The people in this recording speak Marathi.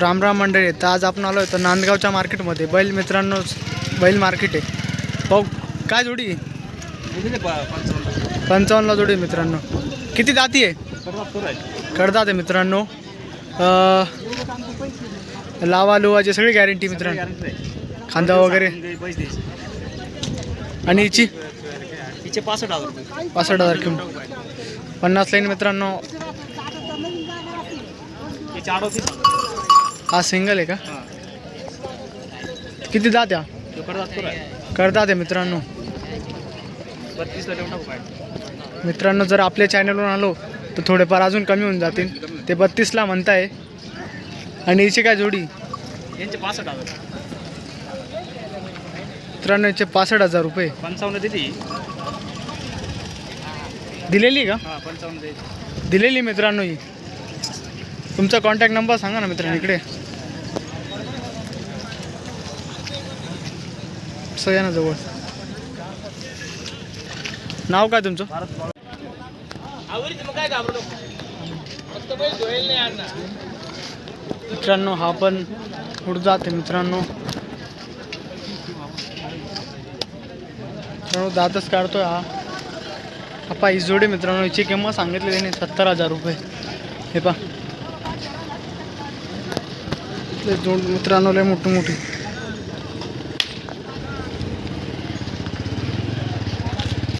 रामराम मंडळी तर आज आपण आलो तर नांदगावच्या मार्केटमध्ये. बैल मित्रांनो बैल मार्केट आहे. भाऊ काय जोडी? पंचावन्नला जोडी मित्रांनो. किती जाती आहे? कडदात आहे मित्रांनो. लावा लुवाची सगळी गॅरंटी मित्रांनो. खांदा वगैरे. आणि हिची? हिचे पासष्ट हजार पासष्ट हजार किंमत. पन्नास लाईन मित्रांनो. हा सिंगल आहे का? किती दात या तो करतात आहे. मित्रांनो. मित्रांनो जर आपल्या चॅनलवरून आलो तर थोडेफार अजून कमी होऊन जातील. ते बत्तीसला म्हणताय. आणि हिची काय जोडी? यांचे पासष्ट हजार. मित्रांनो याचे पासष्ट हजार रुपये. पंचावन्न देते. दिलेली का? दिलेली मित्रांनो ही. तुमचा कॉन्टॅक्ट नंबर सांगा ना मित्रांनो इकडे. असं या ना जवळ. नाव काय तुमचं? मित्रांनो हा पण पुढे जाते मित्रांनो. मित्रांनो दातच काढतोय हा. आपा इजोडे मित्रांनो याची किंमत सांगितली नाही सत्तर हजार रुपये. हे पा जोड मित्रांनो लय मोठी मोठी.